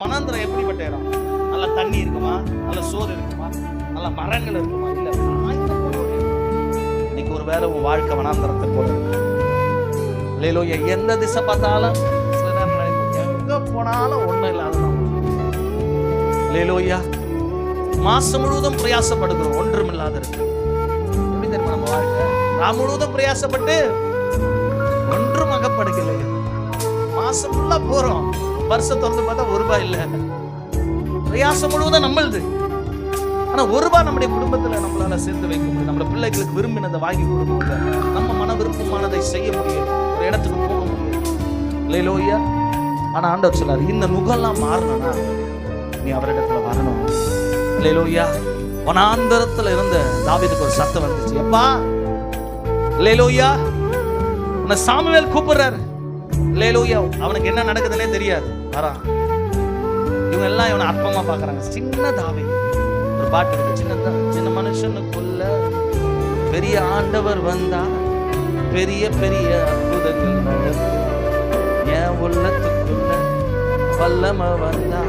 மனாந்திரம் எப்படிப்பட்ட இடம்? நல்ல தண்ணி இருக்குமா? நல்ல சோறு இருக்குமா? நல்ல மரங்கள் இருக்குமா? இல்ல ஒரு இன்னைக்கு ஒரு வேளை உன் வாழ்க்கை வனாந்திரத்தை போல இருக்கு. எந்த திசை பார்த்தாலும் சில நேரம் நினைப்போம், எங்க போனாலும் ஒண்ணும் இல்லாததான். இல்லையிலோயா மாசம் முழுவதும் பிரயாசப்படுகிறோம் ஒன்றும் இல்லாத இருக்கு எப்படி தெரியுமா நம்ம வாழ்க்கை? நான் முழுவதும் பிரயாசப்பட்டு ஒன்றும் அகப்படுகலை மாசம் ஃபுல்லா போறோம். வருஷம் திறந்து பார்த்தா ஒரு ரூபாய் இல்ல. பிரயாசம் முழுவதும் நம்மளுது. ஆனா ஒரு ரூபாய் நம்முடைய குடும்பத்துல நம்மளால சேர்த்து வைக்க முடியும் நம்ம பிள்ளைகளுக்கு விரும்பினதை வாங்கி கொடுக்க முடியும் நம்ம மன விருப்பமானதை செய்ய முடியும் ஒரு இடத்துக்கு போக முடியும் இல்லையிலோய்யா ஆனா ஆண்டவர் சொல்லாரு இந்த நுகெல்லாம் மாறணும்னா நீ அவரிடத்துல வரணும். இல்லையிலோய்யா வனாந்தரத்தில் இருந்த தாவிதுக்கு ஒரு சத்தம் வந்துச்சு. எப்பா. இல்லையிலோய்யா உன்னை சாமுவேல் கூப்பிடுறாரு. லேலூயா அவனுக்கு என்ன நடக்குதுன்னே தெரியாது. வரான். இவங்க எல்லாம் இவனை அற்பமா பார்க்கறாங்க. சின்ன தாவி ஒரு பாட்டு இருக்கு. சின்ன சின்ன மனுஷனுக்குள்ள பெரிய ஆண்டவர் வந்தா பெரிய பெரிய அற்புதங்கள் நடக்கும். என் உள்ளத்துக்குள்ள வல்லம வந்தா